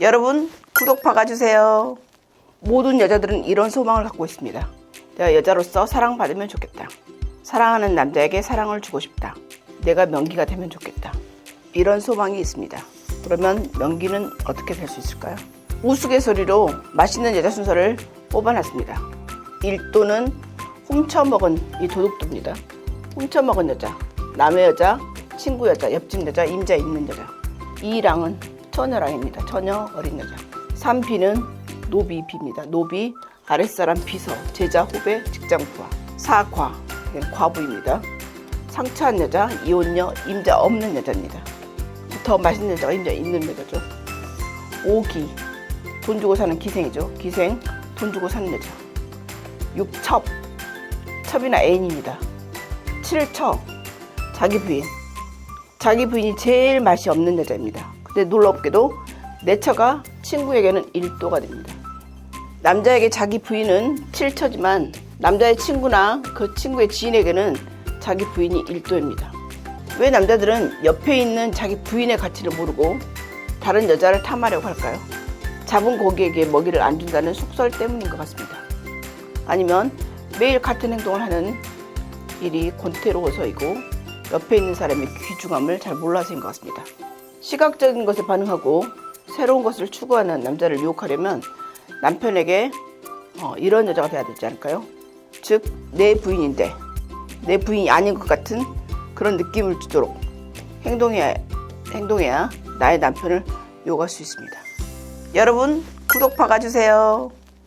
여러분 구독 박아주세요. 모든 여자들은 이런 소망을 갖고 있습니다. 내가 여자로서 사랑받으면 좋겠다. 사랑하는 남자에게 사랑을 주고 싶다. 내가 명기가 되면 좋겠다. 이런 소망이 있습니다. 그러면 명기는 어떻게 될 수 있을까요? 우스갯소리로 맛있는 여자 순서를 뽑아놨습니다. 1도는 훔쳐먹은 이 도둑도입니다. 훔쳐먹은 여자, 남의 여자, 친구 여자, 옆집 여자, 임자 있는 여자. 2랑은 처녀랑입니다. 처녀 어린 여자. 3비는 노비 비입니다. 노비 아랫사람 비서, 제자 후배, 직장 부하. 4과 과부입니다. 상처한 여자, 이혼녀, 임자 없는 여자입니다. 더 맛있는 여자가 임자 있는 여자죠. 5기 돈 주고 사는 기생이죠. 기생 돈 주고 사는 여자. 6첩 첩이나 애인입니다. 7처 자기 부인 자기 부인이 제일 맛이 없는 여자입니다. 근데 놀랍게도 내 처가 친구에게는 1도가 됩니다. 남자에게 자기 부인은 7처지만 남자의 친구나 그 친구의 지인에게는 자기 부인이 1도입니다. 왜 남자들은 옆에 있는 자기 부인의 가치를 모르고 다른 여자를 탐하려고 할까요? 잡은 고기에게 먹이를 안 준다는 속설 때문인 것 같습니다. 아니면 매일 같은 행동을 하는 일이 권태로워서이고 옆에 있는 사람의 귀중함을 잘 몰라서인 것 같습니다. 시각적인 것에 반응하고 새로운 것을 추구하는 남자를 유혹하려면 남편에게 어, 이런 여자가 돼야 되지 않을까요? 즉, 내 부인인데 내 부인이 아닌 것 같은 그런 느낌을 주도록 행동해야, 행동해야 나의 남편을 유혹할 수 있습니다. 여러분, 구독 박아주세요.